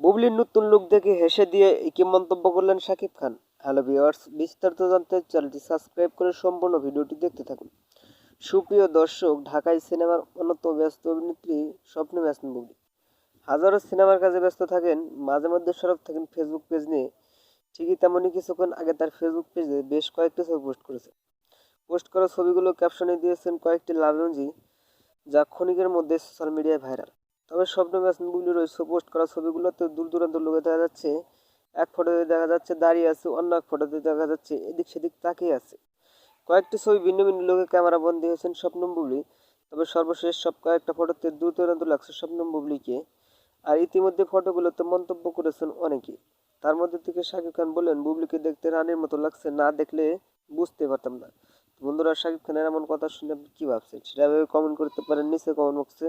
বুবলির নতুন লুক দেখে হেসে দিয়ে কি মন্তব্য করলেন শাকিব খান। হ্যালো ভিওয়ার্স বিস্তারিত জানতে চ্যানেলটি সাবস্ক্রাইব করে সম্পূর্ণ ভিডিওটি দেখতে থাকুন। সুপ্রিয় দর্শক, ঢাকায় সিনেমার অন্যতম ব্যস্ত অভিনেত্রী স্বপ্ন ব্যস্ত বুবলি। হাজারো সিনেমার কাজে ব্যস্ত থাকেন, মাঝে মধ্যে সরব থাকেন ফেসবুক পেজ নিয়ে। ঠিকই তেমনই কিছুক্ষণ আগে তার ফেসবুক পেজে বেশ কয়েকটি ছবি পোস্ট করেছে। পোস্ট করা ছবিগুলো ক্যাপশনে দিয়েছেন কয়েকটি লাভ যা ক্ষণিকের মধ্যে সোশ্যাল মিডিয়ায় ভাইরাল তবে স্বপ্ন বুবলির ওই পোস্ট করা ছবিগুলোতে দূর দূরান্ত লোকে দেখা যাচ্ছে। এক ফটোতে দেখা যাচ্ছে দাঁড়িয়ে আছে, অন্য এক ফটোতে দেখা যাচ্ছে এদিক সেদিক তাকিয়ে আছে। কয়েকটি ছবি ভিন্ন ভিন্ন লোকে ক্যামেরা বন্দী হয়েছেন স্বপ্নম বুবলি। তবে সর্বশেষ সব কয়েকটা ফটোতে দূর দূরান্ত লাগছে স্বপ্নম বুবলিকে। আর ইতিমধ্যে ফটোগুলোতে মন্তব্য করেছেন অনেকে। তার মধ্যে থেকে শাকিব খান বললেন, বুবলিকে দেখতে রানীর মতো লাগছে, না দেখলে বুঝতে পারতাম না। বন্ধুরা শাকিব খানের এমন কথা শুনে আপনি কী ভাবছেন? সেটা ভেবে কমেন্ট করতে পারেন, নিচে কমেন্ট বক্সে